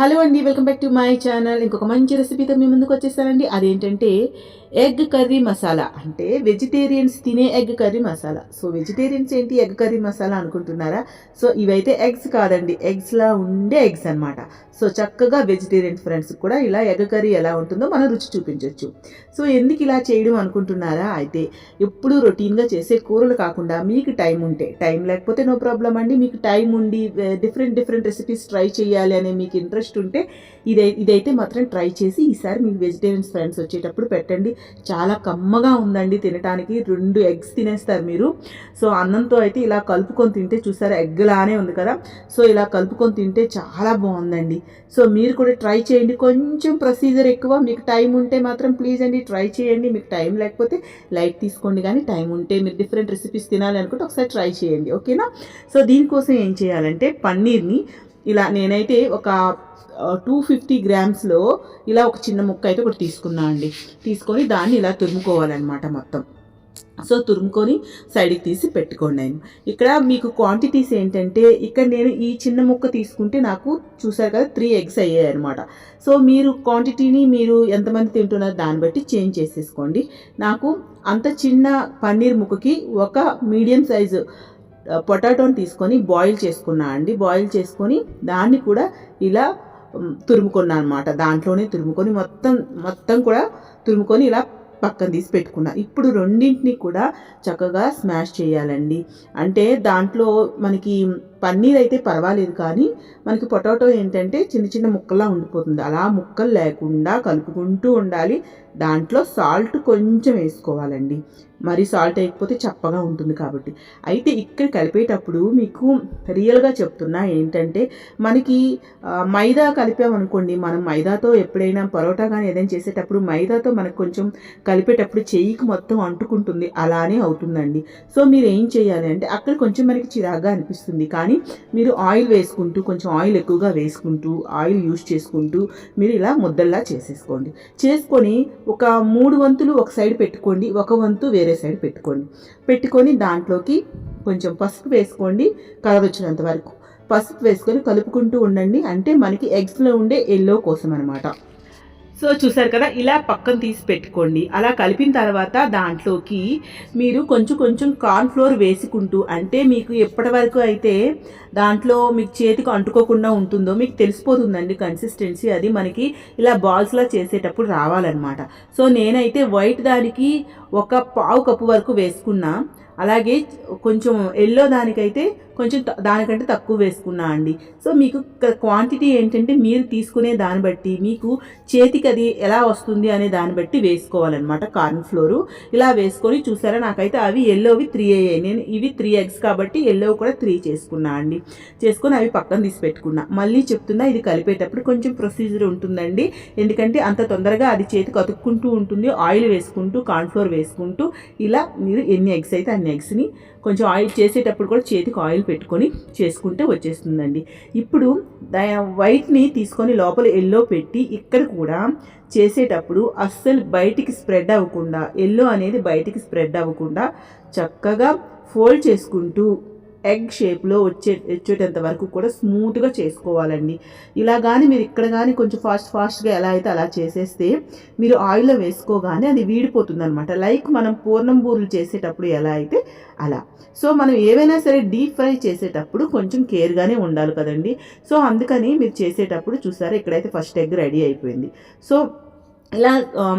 Hello అండి welcome back to my channel. ఇంకొక మంచి రెసిపీతో మీ ముందుకు వచ్చేసానండి అదేంటంటే ఎగ్ కర్రీ మసాలా. అంటే వెజిటేరియన్స్ తినే egg curry masala. So vegetarians ఏంటి? ఎగ్ కర్రీ మసాలా అనుకుంటున్నారా? సో ఇవైతే ఎగ్స్ కాదండి. ఎగ్స్లా ఉండే ఎగ్స్ అన్నమాట. సో చక్కగా వెజిటేరియన్ ఫ్రెండ్స్ కూడా ఇలా ఎగ్ కర్రీ ఎలా ఉంటుందో మనం రుచి చూపించవచ్చు సో ఎందుకు ఇలా చేయడం అనుకుంటున్నారా? అయితే ఎప్పుడు రొటీన్గా చేసే కూరలు కాకుండా మీకు టైం ఉంటే టైం లేకపోతే నో ప్రాబ్లం అండి. మీకు టైం ఉండి డిఫరెంట్ డిఫరెంట్ రెసిపీస్ ట్రై చేయాలి అనే మీకు ఇంట్రెస్ట్ ఉంటే ఇదై ఇదైతే మాత్రం ట్రై చేసి ఈసారి మీకు వెజిటేరియన్స్ ఫ్రెండ్స్ వచ్చేటప్పుడు పెట్టండి. చాలా కమ్మగా ఉందండి తినడానికి రెండు ఎగ్స్ తినేస్తారు మీరు. సో అన్నంతో అయితే ఇలా కలుపుకొని తింటే చూసారా ఎగ్ లానే ఉంది కదా. సో ఇలా కలుపుకొని తింటే చాలా బాగుందండి. సో మీరు కూడా ట్రై చేయండి. కొంచెం ప్రొసీజర్ ఎక్కువ. మీకు టైం ఉంటే మాత్రం ప్లీజ్ అండి ట్రై చేయండి. మీకు టైం లేకపోతే లైట్ తీసుకోండి. కానీ టైం ఉంటే మీరు డిఫరెంట్ రెసిపీస్ తినాలి అనుకుంటే ఒకసారి ట్రై చేయండి. ఓకేనా? సో దీనికోసం ఏం చేయాలంటే పన్నీర్ని ఇలా నేనైతే ఒక టూ ఫిఫ్టీ గ్రామ్స్లో ఇలా ఒక చిన్న ముక్క అయితే ఒకటి తీసుకున్నా అండి. తీసుకొని దాన్ని ఇలా తురుముకోవాలన్నమాట మొత్తం. సో తురుముకొని సైడ్కి తీసి పెట్టుకోండి. నేను ఇక్కడ మీకు క్వాంటిటీస్ ఏంటంటే ఇక్కడ నేను ఈ చిన్న ముక్క తీసుకుంటే నాకు చూసారు కదా త్రీ ఎగ్స్ అయ్యాయి అనమాట సో మీరు క్వాంటిటీని మీరు ఎంతమంది తింటున్నారు దాన్ని బట్టి చేంజ్ చేసేసుకోండి. నాకు అంత చిన్న పన్నీర్ ముక్కకి ఒక మీడియం సైజు పొటాటోని తీసుకొని బాయిల్ చేసుకున్నా అండి. బాయిల్ చేసుకొని దాన్ని కూడా ఇలా తురుముకున్నా అనమాట దాంట్లోనే తురుముకొని మొత్తం మొత్తం కూడా తురుముకొని ఇలా పక్కన తీసి పెట్టుకున్నా. ఇప్పుడు రెండింటిని కూడా చక్కగా స్మాష్ చేయాలండి. అంటే దాంట్లో మనకి పన్నీర్ అయితే పర్వాలేదు కానీ మనకి పొటాటో ఏంటంటే చిన్న చిన్న ముక్కలా ఉండిపోతుంది. అలా ముక్కలు లేకుండా కలుపుకుంటూ ఉండాలి. దాంట్లో సాల్ట్ కొంచెం వేసుకోవాలండి. మరి సాల్ట్ అయిపోతే చప్పగా ఉంటుంది కాబట్టి. అయితే ఇక్కడ కలిపేటప్పుడు మీకు రియల్గా చెప్తున్నా ఏంటంటే మనకి మైదా కలిపామనుకోండి మనం మైదాతో ఎప్పుడైనా పరోటా కానీ ఏదైనా చేసేటప్పుడు మైదాతో మనకు కొంచెం కలిపేటప్పుడు చెయ్యికి మొత్తం అంటుకుంటుంది. అలానే అవుతుందండి. సో మీరు ఏం చేయాలి అంటే అక్కడ కొంచెం మనకి చిరాగ్గా అనిపిస్తుంది. కానీ మీరు ఆయిల్ వేసుకుంటూ కొంచెం ఆయిల్ ఎక్కువగా వేసుకుంటూ ఆయిల్ యూస్ చేసుకుంటూ మీరు ఇలా ముద్దల్లా చేసేసుకోండి. చేసుకొని ఒక మూడు వంతులు ఒక సైడ్ పెట్టుకోండి ఒక వంతు వేరే సైడ్ పెట్టుకోండి. పెట్టుకొని దాంట్లోకి కొంచెం పసుపు వేసుకోండి కలర్ వచ్చినంత వరకు. పసుపు వేసుకొని కలుపుకుంటూ ఉండండి. అంటే మనకి ఎగ్స్లో ఉండే ఎల్లో కోసం అనమాట సో చూసారు కదా ఇలా పక్కన తీసి పెట్టుకోండి. అలా కలిపిన తర్వాత దాంట్లోకి మీరు కొంచెం కొంచెం కార్న్ ఫ్లోర్ వేసుకుంటూ అంటే మీకు ఎప్పటి వరకు అయితే దాంట్లో మీకు చేతికి అంటుకోకుండా ఉంటుందో మీకు తెలిసిపోతుందండి కన్సిస్టెన్సీ అది మనకి ఇలా బాల్స్లా చేసేటప్పుడు రావాలన్నమాట. సో నేనైతే వైట్ దానికి ఒక పావు కప్పు వరకు వేసుకున్నా. అలాగే కొంచెం ఎల్లో దానికైతే కొంచెం దానికంటే తక్కువ వేసుకున్నా అండి. సో మీకు క్వాంటిటీ ఏంటంటే మీరు తీసుకునే దాన్ని బట్టి మీకు చేతికి అది ఎలా వస్తుంది అనే దాన్ని బట్టి వేసుకోవాలన్నమాట కార్న్ ఫ్లోరు. ఇలా వేసుకొని చూసారా నాకైతే అవి ఎల్లోవి త్రీ అయ్యాయి. నేను ఇవి త్రీ ఎగ్స్ కాబట్టి ఎల్లో కూడా త్రీ చేసుకున్నా అండి. చేసుకొని అవి పక్కన తీసి పెట్టుకున్నా. మళ్ళీ చెప్తున్నా ఇది కలిపేటప్పుడు కొంచెం ప్రొసీజర్ ఉంటుందండి. ఎందుకంటే అంత తొందరగా అది చేతికి అతుక్కుంటూ ఉంటుంది ఆయిల్ వేసుకుంటూ కార్న్ ఫ్లోర్ వేసుకుంటూ ఇలా మీరు ఎన్ని ఎగ్స్ అయితే అన్ని ఎగ్స్ని కొంచెం ఆయిల్ చేసేటప్పుడు కూడా చేతికి ఆయిల్ పెట్టుకొని చేసుకుంటే వచ్చేస్తుందండి. ఇప్పుడు వైట్ని తీసుకొని లోపల ఎల్లో పెట్టి ఇక్కడ కూడా చేసేటప్పుడు అస్సలు బయటికి స్ప్రెడ్ అవ్వకుండా ఎల్లో అనేది బయటికి స్ప్రెడ్ అవ్వకుండా చక్కగా ఫోల్డ్ చేసుకుంటూ ఎగ్ షేప్లో వచ్చే వచ్చేటంత వరకు కూడా స్మూత్గా చేసుకోవాలండి. ఇలా కానీ మీరు ఇక్కడ కానీ కొంచెం ఫాస్ట్ ఫాస్ట్గా ఎలా అయితే అలా చేసేస్తే మీరు ఆయిల్లో వేసుకోగానే అది వీడిపోతుంది అనమాట లైక్ మనం పూర్ణం బూరెలు చేసేటప్పుడు ఎలా అయితే అలా. సో మనం ఏవైనా సరే డీప్ ఫ్రై చేసేటప్పుడు కొంచెం కేర్గానే ఉండాలి కదండి. సో అందుకని మీరు చేసేటప్పుడు చూసారా ఇక్కడైతే ఫస్ట్ ఎగ్ రెడీ అయిపోయింది. సో ఇలా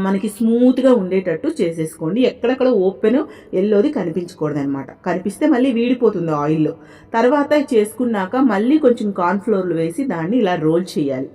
మనకి స్మూత్గా ఉండేటట్టు చేసేసుకోండి. ఎక్కడెక్కడ ఓపెన్ ఎల్లోది కనిపించకూడదు అనమాట కనిపిస్తే మళ్ళీ వీడిపోతుంది ఆయిల్లో. తర్వాత చేసుకున్నాక మళ్ళీ కొంచెం కార్న్ఫ్లోర్లు వేసి దాన్ని ఇలా రోల్ చేయాలి.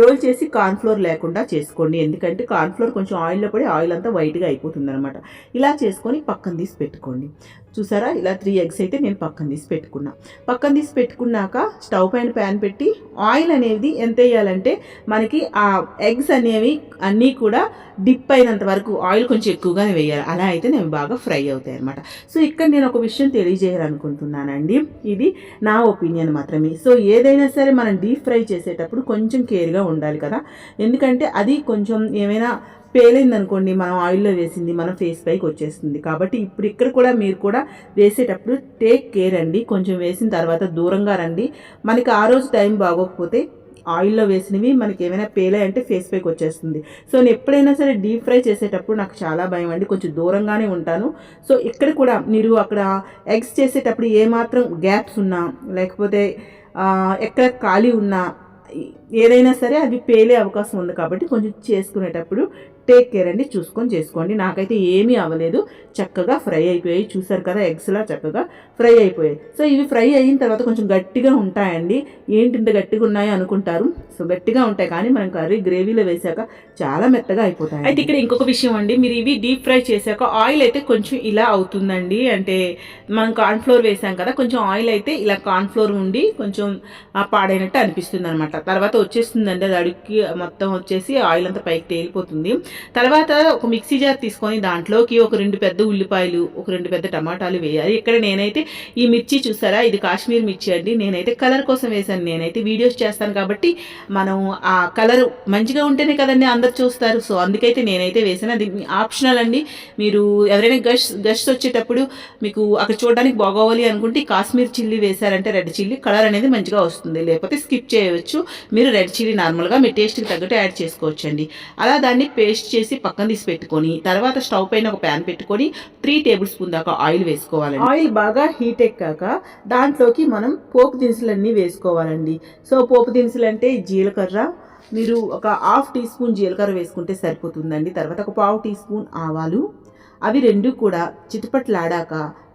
రోల్ చేసి కార్న్ఫ్లోర్ లేకుండా చేసుకోండి. ఎందుకంటే కార్న్ఫ్లోర్ కొంచెం ఆయిల్లో పడి ఆయిల్ అంతా వైట్గా అయిపోతుంది అనమాట ఇలా చేసుకొని పక్కన తీసి పెట్టుకోండి. చూసారా? ఇలా త్రీ ఎగ్స్ అయితే నేను పక్కన తీసి పెట్టుకున్నా. పక్కన తీసి పెట్టుకున్నాక స్టవ్ పైన ప్యాన్ పెట్టి ఆయిల్ అనేది ఎంత వేయాలంటే మనకి ఆ ఎగ్స్ అనేవి అన్నీ కూడా డిప్ అయినంత వరకు ఆయిల్ కొంచెం ఎక్కువగానే వేయాలి. అలా అయితే నేను బాగా ఫ్రై అవుతాయి అనమాట సో ఇక్కడ నేను ఒక విషయం తెలియజేయాలనుకుంటున్నానండి. ఇది నా ఒపీనియన్ మాత్రమే. సో ఏదైనా సరే మనం డీప్ ఫ్రై చేసేటప్పుడు కొంచెం కేర్గా ఉండాలి కదా. ఎందుకంటే అది కొంచెం ఏమైనా పేలైందనుకోండి మనం ఆయిల్లో వేసింది మనం ఫేస్ పైకి వచ్చేస్తుంది. కాబట్టి ఇప్పుడు ఇక్కడ కూడా మీరు కూడా వేసేటప్పుడు టేక్ కేర్ అండి. కొంచెం వేసిన తర్వాత దూరంగా రండి. మనకి ఆ రోజు టైం బాగోకపోతే ఆయిల్లో వేసినవి మనకి ఏమైనా పేలే అంటే ఫేస్ పైకి వచ్చేస్తుంది. సో నేను ఎప్పుడైనా సరే డీప్ ఫ్రై చేసేటప్పుడు నాకు చాలా భయం అండి. కొంచెం దూరంగానే ఉంటాను. సో ఇక్కడ కూడా మీరు అక్కడ ఎగ్స్ చేసేటప్పుడు ఏమాత్రం గ్యాప్స్ ఉన్నా లేకపోతే ఎక్కడ ఖాళీ ఉన్నా ఏదైనా సరే అది పేలే అవకాశం ఉంది కాబట్టి కొంచెం చేసుకునేటప్పుడు టేక్ కేర్ అండి చూసుకొని చేసుకోండి. నాకైతే ఏమీ అవ్వలేదు. చక్కగా ఫ్రై అయిపోయాయి. చూసారు కదా ఎగ్స్లా చక్కగా ఫ్రై అయిపోయాయి. సో ఇవి ఫ్రై అయిన తర్వాత కొంచెం గట్టిగా ఉంటాయండి. ఏంటి ఇంత గట్టిగా ఉన్నాయి అనుకుంటారు? సో గట్టిగా ఉంటాయి. కానీ మనం కర్రీ గ్రేవీలో వేసాక చాలా మెత్తగా అయిపోతాయి అయితే ఇక్కడ ఇంకొక విషయం అండి. మీరు ఇవి డీప్ ఫ్రై చేశాక ఆయిల్ అయితే కొంచెం ఇలా అవుతుందండి. అంటే మనం కార్న్ఫ్లోర్ వేసాం కదా కొంచెం ఆయిల్ అయితే ఇలా కార్న్ఫ్లోర్ ఉండి కొంచెం ఆ, పాడైనట్టు అనిపిస్తుంది అనమాట తర్వాత వచ్చేస్తుందండి అది అడుక్కి మొత్తం వచ్చేసి ఆయిల్ అంతా పైకి తేలిపోతుంది. తర్వాత ఒక మిక్సీ జార్ తీసుకొని దాంట్లోకి ఒక రెండు పెద్ద ఉల్లిపాయలు ఒక రెండు పెద్ద టమాటాలు వేయాలి. ఇక్కడ నేనైతే ఈ మిర్చి చూసారా? ఇది కాశ్మీర్ మిర్చి అండి. నేనైతే కలర్ కోసం వేసాను నేనైతే వీడియోస్ చేస్తాను కాబట్టి మనం ఆ కలర్ మంచిగా ఉంటేనే కదండి అందరు చూస్తారు. సో అందుకైతే నేనైతే వేసాను అది ఆప్షనల్ అండి. మీరు ఎవరైనా గష్ గష్ వచ్చేటప్పుడు మీకు అక్కడ చూడడానికి బాగోవాలి అనుకుంటే కాశ్మీర్ చిల్లీ వేశారంటే రెడ్ చిల్లీ కలర్ అనేది మంచిగా వస్తుంది. లేకపోతే స్కిప్ చేయవచ్చు. మీరు రెడ్ చిల్లీ నార్మల్గా మీ టేస్ట్కి తగ్గట్టు యాడ్ చేసుకోవచ్చండి. అలా దాన్ని పేస్ట్ చేసి పక్కన తీసి పెట్టుకొని తర్వాత స్టవ్ పైన ఒక ప్యాన్ పెట్టుకొని త్రీ టేబుల్ స్పూన్ దాకా ఆయిల్ వేసుకోవాలండి. ఆయిల్ బాగా హీట్ ఎక్కాక దాంట్లోకి మనం పోపు దినుసులన్నీ వేసుకోవాలండి. సో పోపు దినుసులు అంటే జీలకర్ర మీరు ఒక హాఫ్ టీ స్పూన్ జీలకర్ర వేసుకుంటే సరిపోతుందండి. తర్వాత ఒక పావు టీ స్పూన్ ఆవాలు అవి రెండు కూడా చిటపట్లాడాక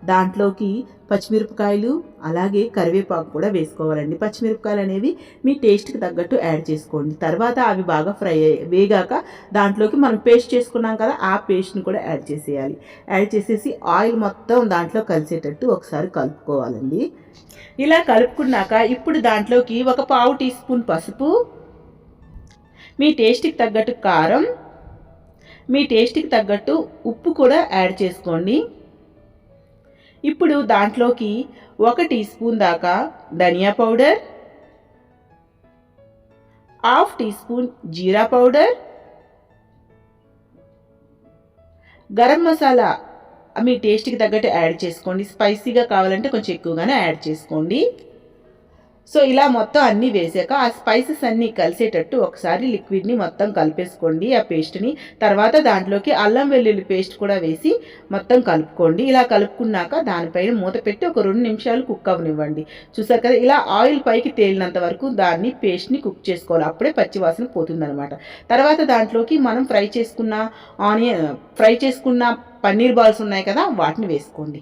దాంట్లోకి పచ్చిమిరపకాయలు అలాగే కరివేపాకు కూడా వేసుకోవాలండి. పచ్చిమిరపకాయలు అనేవి మీ టేస్ట్కి తగ్గట్టు యాడ్ చేసుకోండి. తర్వాత అవి బాగా ఫ్రై వేగాక దాంట్లోకి మనం పేస్ట్ చేసుకున్నాం కదా ఆ పేస్ట్ని కూడా యాడ్ చేసేయాలి. యాడ్ చేసేసి ఆయిల్ మొత్తం దాంట్లో కలిసేటట్టు ఒకసారి కలుపుకోవాలండి. ఇలా కలుపుకున్నాక ఇప్పుడు దాంట్లోకి ఒక పావు టీ స్పూన్ పసుపు మీ టేస్ట్కి తగ్గట్టు కారం మీ టేస్ట్కి తగ్గట్టు ఉప్పు కూడా యాడ్ చేసుకోండి. ఇప్పుడు దాంట్లోకి ఒక టీ స్పూన్ దాకా ధనియా పౌడర్ హాఫ్ టీ స్పూన్ జీరా పౌడర్ గరం మసాలా మీ టేస్ట్కి తగ్గట్టు యాడ్ చేసుకోండి. స్పైసీగా కావాలంటే కొంచెం ఎక్కువగానే యాడ్ చేసుకోండి. సో ఇలా మొత్తం అన్నీ వేసాక ఆ స్పైసెస్ అన్నీ కలిసేటట్టు ఒకసారి లిక్విడ్ని మొత్తం కలిపేసుకోండి ఆ పేస్ట్ని. తర్వాత దాంట్లోకి అల్లం వెల్లుల్లి పేస్ట్ కూడా వేసి మొత్తం కలుపుకోండి. ఇలా కలుపుకున్నాక దానిపైన మూత పెట్టి ఒక రెండు నిమిషాలు కుక్ అవ్వనివ్వండి చూసారు కదా ఇలా ఆయిల్ పైకి తేలినంత వరకు దాన్ని పేస్ట్ని కుక్ చేసుకోవాలి. అప్పుడే పచ్చివాసన పోతుందనమాట తర్వాత దాంట్లోకి మనం ఫ్రై చేసుకున్న ఆనియన్ ఫ్రై చేసుకున్న పన్నీర్ బాల్స్ ఉన్నాయి కదా వాటిని వేసుకోండి.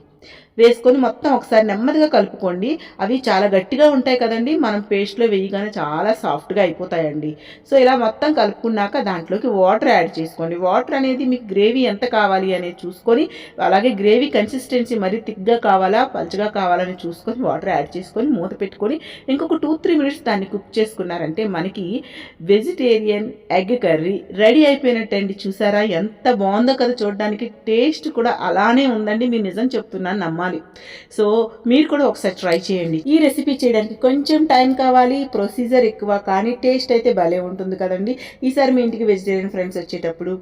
వేసుకొని మొత్తం ఒకసారి నెమ్మదిగా కలుపుకోండి. అవి చాలా గట్టిగా ఉంటాయి కదండి. మనం పేస్ట్లో వేయగానే చాలా సాఫ్ట్గా అయిపోతాయండి. సో ఇలా మొత్తం కలుపుకున్నాక దాంట్లోకి వాటర్ యాడ్ చేసుకోండి. వాటర్ అనేది మీకు గ్రేవీ ఎంత కావాలి అనేది చూసుకొని అలాగే గ్రేవీ కన్సిస్టెన్సీ మరీ థిక్గా కావాలా పలుచగా కావాలని చూసుకొని వాటర్ యాడ్ చేసుకొని మూత పెట్టుకొని ఇంకొక టూ త్రీ మినిట్స్ దాన్ని కుక్ చేసుకున్నారంటే మనకి వెజిటేరియన్ ఎగ్ కర్రీ రెడీ అయిపోయినట్టండి. చూసారా? ఎంత బాగుందో కదా చూడడానికి. టేస్ట్ కూడా అలానే ఉందండి. మీరు నిజం చెప్తున్నాను నమ్మాలి. సో మీరు కూడా ఒకసారి ట్రై చేయండి. ఈ రెసిపీ చేయడానికి కొంచెం టైం కావాలి ప్రొసీజర్ ఎక్కువ కానీ టేస్ట్ అయితే భలే ఉంటుంది కదండి. ఈసారి మీ ఇంటికి వెజిటేరియన్ ఫ్రెండ్స్ వచ్చేటప్పుడు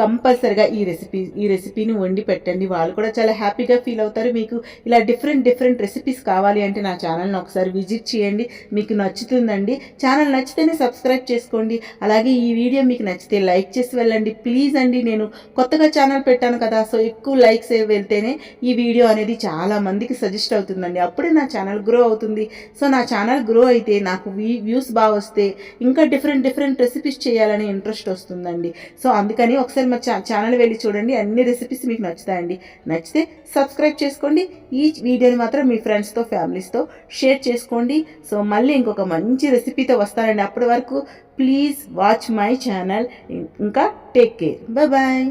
కంపల్సరిగా ఈ రెసిపీ ఈ రెసిపీని వండి పెట్టండి. వాళ్ళు కూడా చాలా హ్యాపీగా ఫీల్ అవుతారు. మీకు ఇలా డిఫరెంట్ డిఫరెంట్ రెసిపీస్ కావాలి అంటే నా ఛానల్ని ఒకసారి విజిట్ చేయండి. మీకు నచ్చుతుందండి. ఛానల్ నచ్చితేనే సబ్స్క్రైబ్ చేసుకోండి. అలాగే ఈ వీడియో మీకు నచ్చితే లైక్ చేసి వెళ్ళండి. ప్లీజ్ అండి నేను కొత్తగా ఛానల్ పెట్టాను కదా సో ఎక్కువ లైక్స్ వెళ్తేనే ఈ వీడియో అనేది చాలా మందికి సజెస్ట్ అవుతుందండి. అప్పుడే నా ఛానల్ గ్రో అవుతుంది. సో నా ఛానల్ గ్రో అయితే నాకు వ్యూస్ బాగా వస్తే ఇంకా డిఫరెంట్ డిఫరెంట్ రెసిపీస్ చేయాలని ఇంట్రెస్ట్ వస్తుందండి. సో అందుకని ఒకసారి మా ఛా ఛానల్ వెళ్ళి చూడండి. అన్ని రెసిపీస్ మీకు నచ్చుతాయండి. నచ్చితే సబ్స్క్రైబ్ చేసుకోండి. ఈ వీడియోని మాత్రం మీ ఫ్రెండ్స్తో ఫ్యామిలీస్తో షేర్ చేసుకోండి. సో మళ్ళీ ఇంకొక మంచి రెసిపీతో వస్తానండి. అప్పటి వరకు ప్లీజ్ వాచ్ మై ఛానల్ ఇంకా టేక్ కేర్ బాయ్